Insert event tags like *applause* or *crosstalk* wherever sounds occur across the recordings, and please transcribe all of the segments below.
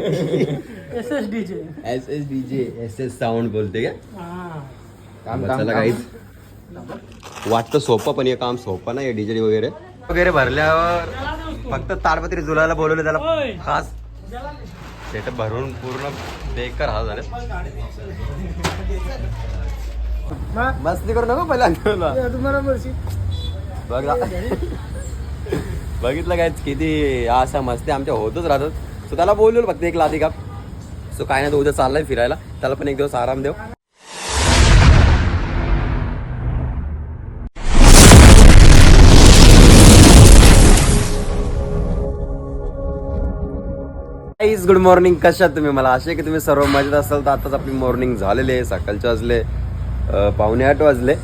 S S D चे S S D जे S S sound बोलते का? चला काहीच वाटतं सोपं पण हे काम सोपं नाही डीजे वगैरे. वगैरे भरल्यावर फक्त ताडपत्री जुलाला बोलवलं त्याला. खास सेटअप भरून पूर्ण बेकार हा झाले मस्ती करू नको पहिला तुम्हाला बघा. बघितलं काय किती असा मस्ती आमच्या होतच राहतात. सो त्याला बोललो फक्त एक लादी का सो काय नाही तो उद्या चाललाय फिरायला. त्याला पण एक दिवस आराम देऊ. गुड मॉर्निंग कशात तुम्ही? मला असे की तुम्ही सर्व मजेत असाल. तर आताच आपली मॉर्निंग झालेली आहे. सकाळचे वाजले पावणे आठ वाजले.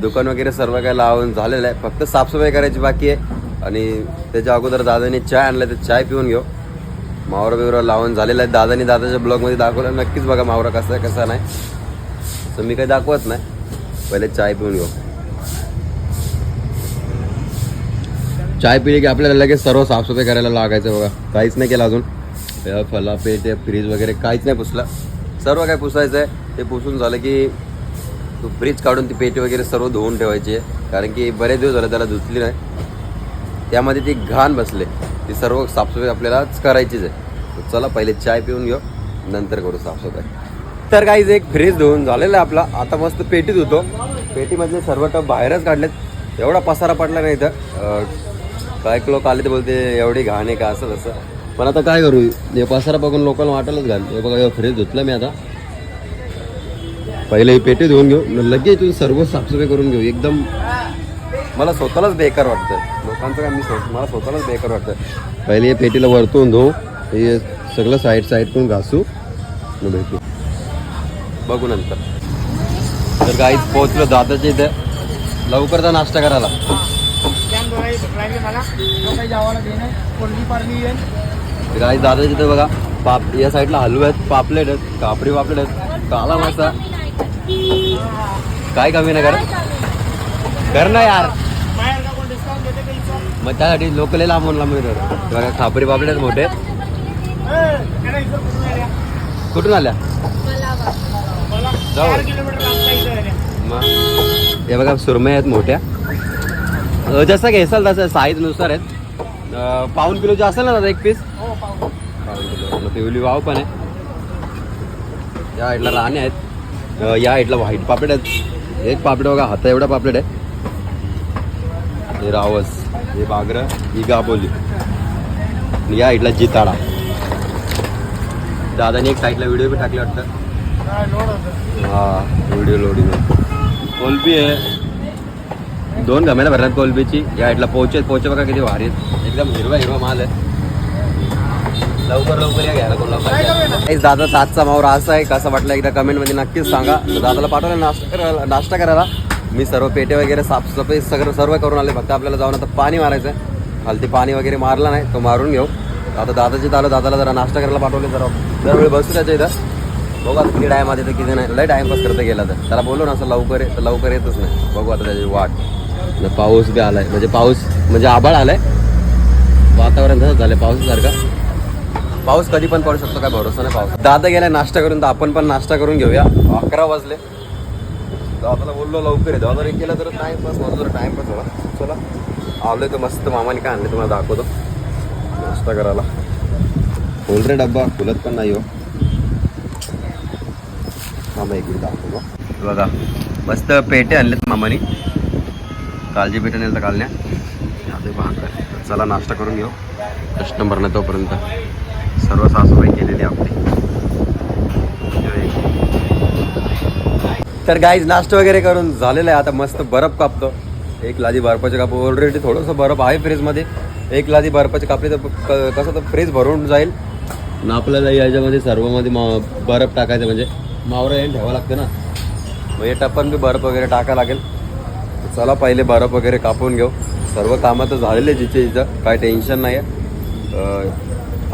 दुकान वगैरे सर्व काही लावून झालेलं आहे. फक्त साफसफाई करायची बाकी आहे. आणि त्याच्या अगोदर दादाने चाय आणला तर चाय पिऊन घेऊ. मावरा बिवरा लावून झालेला आहे. दादानी दादाच्या ब्लॉगमध्ये दाखवलं. नक्कीच बघा मावरा कसा आहे कसा नाही. तर मी काही दाखवत नाही. पहिले चाय पिऊन घेऊ. चाय पिली की आपल्याला लगेच सर्व साफसफाई करायला लागायचं बघा. काहीच नाही केलं अजून. फला पेट फ्रीज वगैरे काहीच नाही पुसला. सर्व काय पुसायचं आहे ते पुसून झालं की तो फ्रीज काढून ती पेटी वगैरे सर्व धुवून ठेवायची आहे. कारण की बरेच दिवस झाले त्याला धुतली नाही. त्यामध्ये ती घाण बसले ती सर्व साफसफाई आपल्यालाच करायचीच आहे. तर चला पहिले चाय पिऊन घेऊ नंतर करू साफसफाई. तर काहीच एक फ्रीज धुवून झालेला आहे आपला. आता मस्त पेटीत होतो पेटीमधले सर्व टप बाहेरच काढलेत. एवढा पसारा पडला नाही इथं. अं, काय लोक आले ते बोलते एवढी घाण आहे का? असं तसं. पण आता काय करू? हे पसारा बघून लोकांना वाटायलाच घाल हे बघा फ्रीज धुतलं मी आता. पहिले ही पेटी धुवून घेऊ. लगेच इथून सर्व साफसफाई करून घेऊ. एकदम मला स्वतःलाच बेकार वाटतं. लोकांचं काय मी मला स्वतःलाच बेकार वाटतं. पहिले हे पेटीला वरतून धुवू हे सगळं साईड साईड पण घासू न भेटू. बघू नंतर. तर काहीच पोहोचलो दादाच्या इथे. लवकरचा नाश्ता करायला. गाईच दादाच्या इथे बघा पाप या साईडला हलू आहेत पापलेट आहेत कापडी पापलेट आहेत. काला मासा काय कमी नाही करत? कर ना यार. मग त्यासाठी लोकलेला लय लांबून लांबून बघा खापरी पापलेट आहेत मोठे. कुठून आल्या? हे बघा सुरमई आहेत मोठ्या. जसं घेसाल तसं साईजनुसार आहेत. अं, पाऊन किलोचे असेल ना दादा एक पीस हो पाऊन किलो. पिवली वाव पण आहे. या साईडला राणे आहेत. या साईडला व्हाईट पापलेट आहेत. एक पापलेट बघा हाता एवढा पापलेट आहे. हे रावस हे बागरं ही गाबोली. या साईडला जिताडा. दादाने एक साईडला व्हिडिओ बी टाकले वाटतं. हा व्हिडिओ लोडिंग कोलबी आहे. दोन गमेला भरतात कोलबीची. या साईडला पोचे पोचे बघा किती भारी एकदम हिरवा हिरवा माल आहे. लवकर लवकर या घ्यायला पाहिजे. दादा ताजचा मावर असा आहे. कसं वाटलं एकदा कमेंटमध्ये नक्कीच सांगा. दादाला पाठवलं नाश्ता करायला नाश्ता करायला. मी सर्व पेटे वगैरे साफसफाई सगळं सर्व करून आले फक्त आपल्याला जाऊन आता पाणी मारायचं आहे खालती पाणी वगैरे मारला नाही तो मारून घेऊ. आता दादाची आलं दादाला जरा नाश्ता करायला पाठवले जरा. दरवेळी बसू त्याच्या इथं. बघू आता किती टाइम आधी तर किती नाही. लय टाइमपास करता गेला तर. त्याला बोललो ना असं लवकर ये तर लवकर येतच नाही. बघू आता त्याची वाट. म्हणजे पाऊस बी आलाय. म्हणजे पाऊस म्हणजे आभाळ आलाय. वातावरण तसंच झालंय पावसासारखं. पाऊस कधी पण पडू शकतो काय भरोसा नाही पाऊस दादा गेलाय नाश्ता करून तर आपण पण नाश्ता करून घेऊया. अकरा वाजले. दादाला बोललो लवकर आहे दादा केलं तर टाईमपास माझा जरा टाइमपास झाला. चला. आलोय तर मस्त मामाने काय आणले तुम्हाला दाखवतो. नाश्ता करायला. खोल रे डब्बा खुलत पण नाही हो मामा एक मिनिट दाखवतो बघा मस्त पेटे आणलेत मामाने कालजी पेटे नेलं तर कालण्या आता भाकर चला नाश्ता करून घेऊ कस्टमर नाही तोपर्यंत सर्व साफसफाई केलेली आपली तर गाईज नाश्ता वगैरे करून झालेलं आहे आता मस्त बर्फ कापतो एक लादी बर्फाचे काप ऑलरेडी थोडंसं बर्फ आहे फ्रीजमध्ये एक लादी बर्फाची कापली तर क- कसं तर फ्रीज भरून जाईल आणि आपल्याला याच्यामध्ये सर्वमध्ये मा बर्फ टाकायचं म्हणजे मावरा येऊन ठेवावं लागतं ना. मग हे टप्पन बी बर्फ वगैरे टाकावं लागेल. चला पहिले बर्फ वगैरे कापून घेऊ. सर्व कामं तर झालेले जिथे इथं काय टेन्शन नाही आहे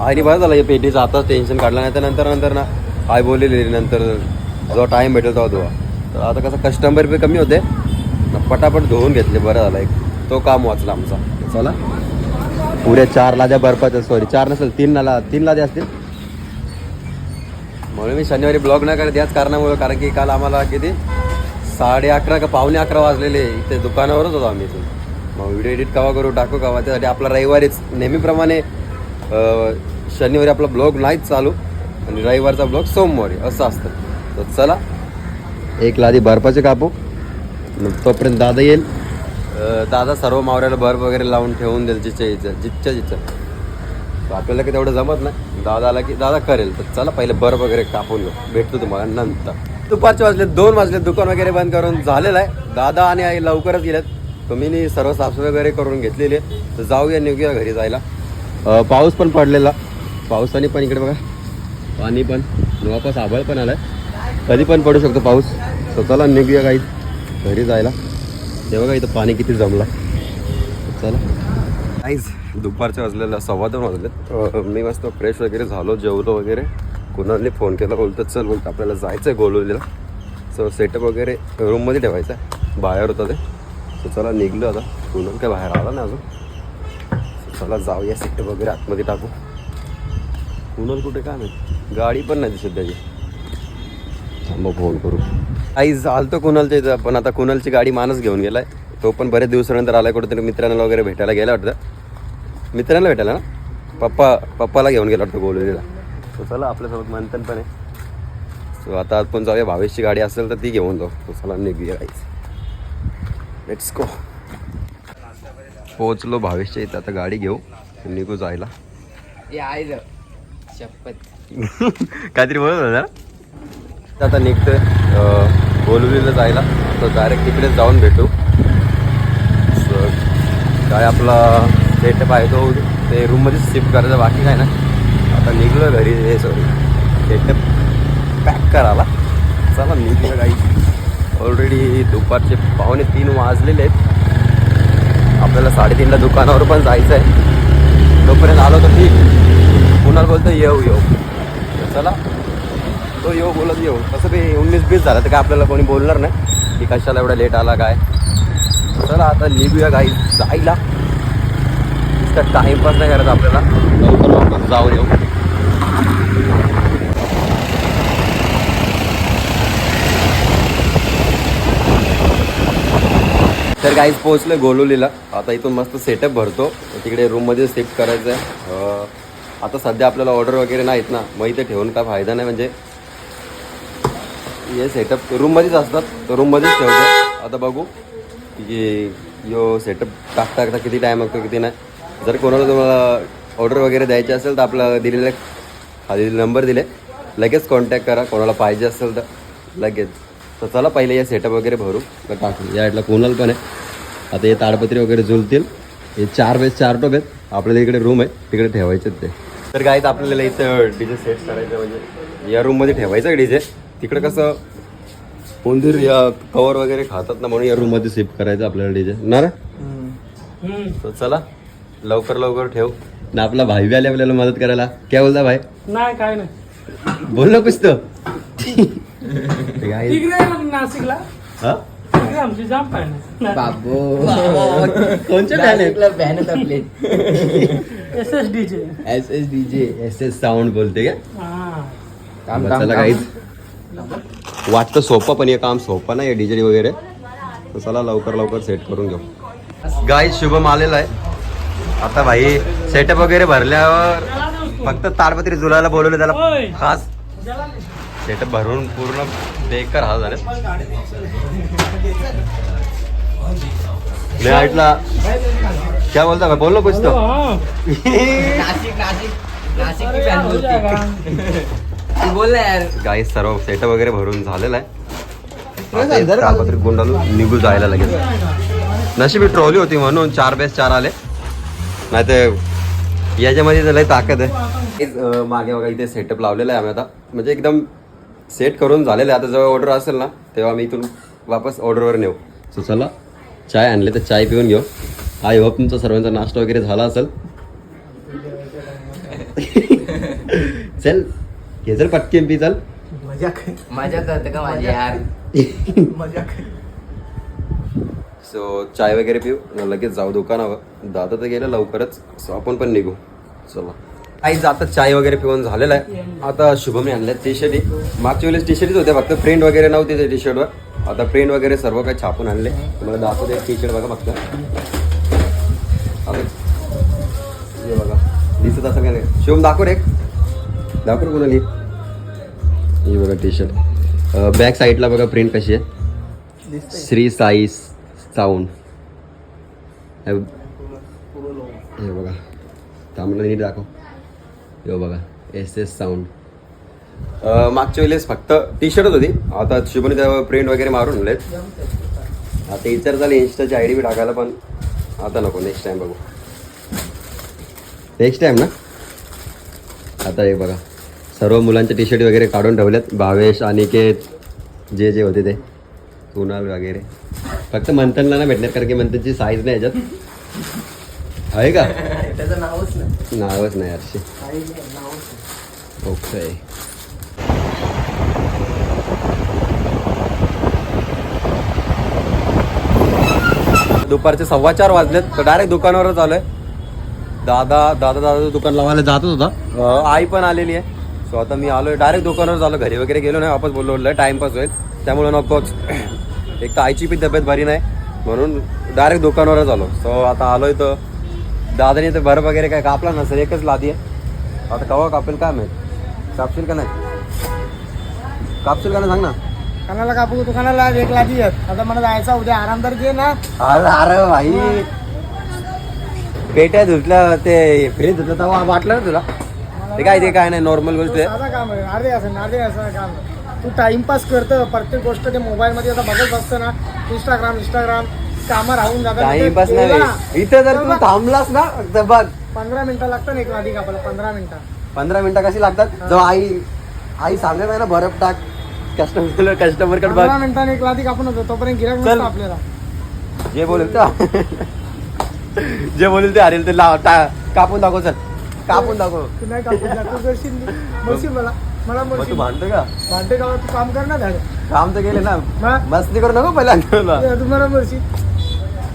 आणि बरं झालं या पेटीचं आताच टेन्शन काढलं नाही तर नंतर नंतर ना. काय बोललेली नंतर जो टाईम भेटेल तेव्हा धुवा तर आता कसं कस्टमर बी कमी होते. पटापट धुवून घेतले बरं झालं एक. तो काम वाचला आमचा. चला. पुऱ्या चार लाद्या बर्फाच्या सॉरी चार नसेल तीन नाला तीन लाद्या असतील. म्हणून मी शनिवारी ब्लॉग नाही करत याच कारणामुळे कारण की काल आम्हाला किती? साडे अकरा का पावणे अकरा वाजलेले इथे दुकानावरच होतो आम्ही इथून. मग व्हिडिओ एडिट कवा करू टाकू कवा? त्यासाठी आपला रविवारीच नेहमीप्रमाणे शनिवारी आपला ब्लॉग नाहीच चालू. आणि रविवारचा ब्लॉग सोमवारी असं असतं. तर चला एक लादी बर्फाचे कापू. मग तोपर्यंत दादा येईल. दादा सर्व मावऱ्याला बर्फ वगैरे लावून ठेवून देईल जिच्या इच्छा जिच्या जिच्या आपल्याला की तेवढं जमत नाही. दादा आला की दादा करेल. तर चला पहिले बर्फ वगैरे कापून घेऊ. भेटतो तुम्हाला नंतर. दुपारचे वाजले दोन वाजले दुकान वगैरे बंद करून झालेलं आहे. दादा आणि आई लवकरच गेल्यात तुम्ही सर्व साफसफाई वगैरे करून घेतलेली आहे. तर जाऊया निघूया घरी जायला. पाऊस पण पडलेला. पावसाने पण इकडे बघा. पाणी पण. वापस आभाळ पण आलं कधी पण पडू शकतो पाऊस. स्वतःला निघूया काही घरी जायला. ते बघा इथं पाणी किती जमलं. चला. काहीच दुपारच्या वाजलेलं सव्वा दोन वाजलेत मी मस्त फ्रेश वगैरे झालो जेवलो वगैरे. कुणाने फोन केला बोलतो चल बोलतो आपल्याला जायचं आहे गोलवलीला सो सेटअप वगैरे रूममध्ये ठेवायचं आहे बाहेर होतं ते. सो चला निघलो आता. कुणाल काय बाहेर आला ना अजून. चला जाऊया सेटअप वगैरे आतमध्ये टाकू. कुणाल कुठे काय नाही गाडी पण नाही दिसत त्याची. थांबा फोन करू. आई चालतो कुणालच्या इथं पण आता कुणालची गाडी माणूस घेऊन गेलाय. तो पण बरेच दिवसानंतर आलाय कुठेतरी मित्रांना वगैरे भेटायला गेला वाटतं. मित्रांना भेटायला ना? पप्पा पप्पाला घेऊन गेला वाटतं गोलवलीला तो चला आपल्यासोबत मंथन पण आहे सो आता आपण जाऊया भावेशची गाडी असेल तर ती घेऊन जाऊ. तो चला निघूया काहीच लेट्स गो पोचलो भावेशच्या इथं आता गाडी घेऊ. निघू जायला. *laughs* काहीतरी बोलत होता आता निघतोय बोलवलीला जायला. तर डायरेक्ट तिकडेच जाऊन भेटू. काय आपला सेटअप आहे तो ते रूममध्येच शिफ्ट करायचा बाकी काय ना. आता निघलो घरी. हे सॉरी सेटअप पॅक करायला. चला निघलं काही ऑलरेडी दुपारचे पाहुणे तीन वाजलेले आहेत. आपल्याला साडेतीनला दुकानावर पण जायचं आहे तोपर्यंत आलो तर ठीक. पुन्हा बोलतो येऊ येऊ. चला. तो येऊ बोलत येऊ तसं ते उन्नीस बीस झालं तर काय आपल्याला कोणी बोलणार नाही. की कशाला एवढा लेट आला काय? चला आता निघूया गाई जायला. नुसतं टाईमपास नाही करत आपल्याला. लवकर लवकर. जाऊन येऊ. तर काहीच पोहोचलं गोलोलीला. आता इथून मस्त सेटअप भरतो. तिकडे रूममध्ये शिफ्ट करायचं आहे आता सध्या आपल्याला ऑर्डर वगैरे नाहीत ना. मग इथे ठेवून काय फायदा नाही. म्हणजे हे सेटअप रूममध्येच असतात. तर रूममध्येच ठेवतो. आता बघू की यो सेटअप टाकता टाकता किती टाईम लागतो किती नाही. जर कोणाला तुम्हाला ऑर्डर वगैरे द्यायची असेल तर आपला दिलेले खाली नंबर दिले. लगेच कॉन्टॅक्ट करा. कोणाला पाहिजे असेल तर लगेच. तर चला पहिले या सेटअप वगैरे भरू. तर टाकू. या इथला कोणाला पण आहे. आता हे ताडपत्री वगैरे झुलतील. हे चार बेस चार टोप आहेत. आपल्याला इकडे रूम आहे. तिकडे ठेवायचे ते. तर काय आपल्याला इथं डीजे सेट करायचं म्हणजे या रूममध्ये ठेवायचं डीजे तिकडे कसं उंदीर या कवर वगैरे खातात ना म्हणून या रूममध्ये शिफ्ट करायचं आपल्याला डीजे ना रे? तर चला लवकर लवकर ठेव. ना आपला भाई बी आले आपल्याला मदत करायला. काय बोलता भाई? नाही काय नाही. बोल ना कुछ तो ते काय तिकडे आहे ना नाशिकला. हा? तिकडे आमची जाम पाहिजे बाबो. *laughs* कोणचे fan आहेत? बॅन आहेत आपले. एस एस डी चे एस एस डी जे एस एस साऊंड बोलते का? हा. चला काहीच वाटतं सोपं पण हे काम सोपं नाही डीजे वगैरे. तर चला लवकर लवकर सेट करून घेऊ. गाई शुभम आलेला आहे. आता भाई सेटअप वगैरे भरल्यावर फक्त ताडपत्री जुलायला बोलवलं. त्याला खास सेटअप भरून पूर्ण बेकार हा झाले मी ऐकला क्या बोलता भाई? बोल ना कुछ तो. हा. नाशिक नाशिक. नाशिक की बॅन हो. बोलते गाई सर्व सेटअप वगैरे भरून झालेला आहे. ताडपत्री गुंडालू निघू जायला लगेच. नशिबी ट्रॉली होती म्हणून चार बेस चार आले. नाही तर याच्यामध्ये तर लय ताकद आहे. मागे बघा इथे सेटअप लावलेला आहे आम्ही आता. म्हणजे एकदम सेट करून झालेलं आहे. आता जेव्हा ऑर्डर असेल ना तेव्हा मी इथून वापस ऑर्डरवर नेऊ सो चला. चाय आणले तर चाय पिऊन घेऊ. आय होप तुमचा सर्वांचा नाश्ता वगैरे झाला असेल. *laughs* चल. हे चल पटकेन पी चल. मजा करते का माझी यार? *laughs* सो चाय वगैरे पिऊ लगेच जाऊ दुकानावर. दादा तर गेलं लवकरच सो आपण पण निघू. चला. काही जातात चाय वगैरे पिऊन झालेला आहे. आता शुभमने आणल्या टी शर्टी मागच्या वेळेस टी शर्टच होत्या फक्त प्रिंट वगैरे नव्हते त्या टी शर्टवर आता प्रिंट वगैरे सर्व काही छापून आणले. तुम्हाला दाखवते टी शर्ट बघा फक्त. आता हे बघा. दिसत असं काय नाही? शिवम दाखव रे. एक. दाखव कोणाली. ही बघा टी शर्ट बॅक साईडला बघा प्रिंट कशी आहे श्री साई साऊंड हे बघा. थांबलं नीट दाखव. हे बघा. एस एस साऊंड मागच्या वेळेस फक्त टी शर्टच होती. आता शुभने त्यावर प्रिंट वगैरे मारून आणलेत. आता विचार झाले इन्स्टाची आय डी बी टाकायला पण आता नको. नेक्स्ट टाइम बघू. नेक्स्ट टाइम ना? आता हे बघा. सर्व मुलांचे टी शर्ट वगैरे काढून ठेवलेत. भावेश अनिकेत जे जे होते ते. कुणाल वगैरे. फक्त मंथनला नाही भेटणार कारण की मंथनची साईज नाही याच्यात. आहे का? त्याचं नावच नाही. नावच नाही हर्षी. ओके. दुपारचे सव्वा चार वाजलेत. तर डायरेक्ट दुकानावरच आलोय. दादा दादा दादा दुकान लावायला जातच होता. आई पण आलेली आहे. सो आता मी आलोय डायरेक्ट दुकानावर आलो घरी वगैरे गेलो नाही वापस बोललो टाइमपास होईल. त्यामुळे नकोच एक तर आईची पण तब्येत बरी नाही म्हणून डायरेक्ट दुकानावरच आलो. सो आता आलोय तर दादाने तर भर वगैरे काय कापला नसेल एकच लादी आहे. आता कवा कापेल काय माहीत? कापशील का नाही? कापशील का नाही सांग ना. कानाला कापू दुकानाला एक लादी आहेत आता मला जायचा उद्या आरामदार घे ना. अरे अरे भाई. पेट्या धुतल्या ते फ्रीज धुतलं तेव्हा वाटलं ना तुला? ते काय ते काय नाही नॉर्मल गोष्ट आहे. साधा काम आहे. अर्धे असं अर्धे असं काम आहे. तू टाइमपास करतं प्रत्येक गोष्ट ते मोबाईल मध्ये आता बघत बसतं ना. इंस्टाग्राम इंस्टाग्राम कामं राहून जातात. टाइमपास ते. नाही इथं जर तू थांबलास ना तर बघ. पंधरा मिनिटं लागतं ना एक लादी कापायला पंधरा मिनिटं. पंधरा मिनिटं कशी लागतात? जेव्हा आई आई सांगत आहे ना बरफ टाक. कस्टमर कस्टमरकडे पंधरा बघ मिनिटांनी एक लादी कापून होतो तोपर्यंत गिराक चल. नसतं आपल्याला. जे बोलेल ते *laughs* जे बोलेल ते हरेल ते लाव टा- कापून दाखव चल. कापून दाखव. तू नाही कापून तू करशील म्हणशील मला. मला मग तू म्हणशील. भांडतो का? भांडे का? तू काम कर ना काम तर गेले ना? मस्ती करू नको पहिला तुला तू मला म्हणशील.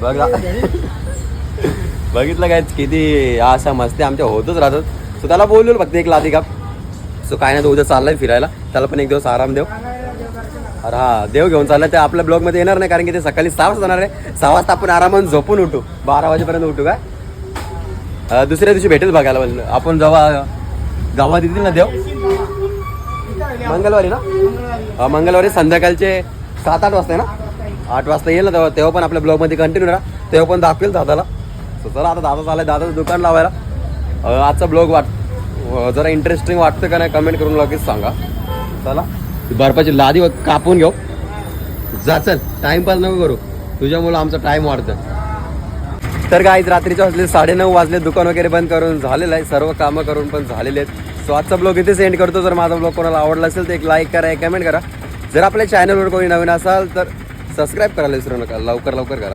बघ ना. बघितलं काय? किती अशा मस्ती आमच्या होतच राहतात. सो त्याला बोललो फक्त एक लादी काप. सो काय नाही तो उद्या चाललाय फिरायला. त्याला पण एक दिवस आराम देव अरे हा देव घेऊन चाललाय. ते आपल्या ब्लॉगमध्ये येणार नाही कारण की ते सकाळी सहा वाजता जाणार आहे. सहा वाजता आपण आरामात झोपून उठू. बारा वाजेपर्यंत उठू काय दुसऱ्या दिवशी भेटेल बघायला. म्हणलं आपण जेव्हा गावात येतील ना देव मंगळवारी ना? मंगळवारी संध्याकाळचे सात आठ वाजता आहे ना? आठ वाजता येईल ना तेव्हा? तेव्हा पण आपल्या ब्लॉगमध्ये कंटिन्यू राहा तेव्हा पण दाखवेल दादाला. चला आता दादा चालाय दादाचं दुकान लावायला. आजचा ब्लॉग वाट जरा इंटरेस्टिंग वाटतं का नाही कमेंट करून लगेच सांगा. चला. बर्फाची लादी कापून घेऊ. जा चल. टाइमपास नको करू. तुझ्यामुळं आमचा टाईम वाढतं तर काय रात्रीचे वाजले साडेनऊ वाजले दुकान वगैरे बंद करून झालेलं आहे. सर्व कामं करून पण झालेले आहेत. सो आजचा ब्लॉग इथे सेंड करतो. जर माझा ब्लॉग कोणाला आवडला असेल तर एक लाईक करा एक कमेंट करा. जर आपल्या चॅनलवर कोणी नवीन असाल तर सबस्क्राईब करायला विसरू नका. लवकर लवकर करा.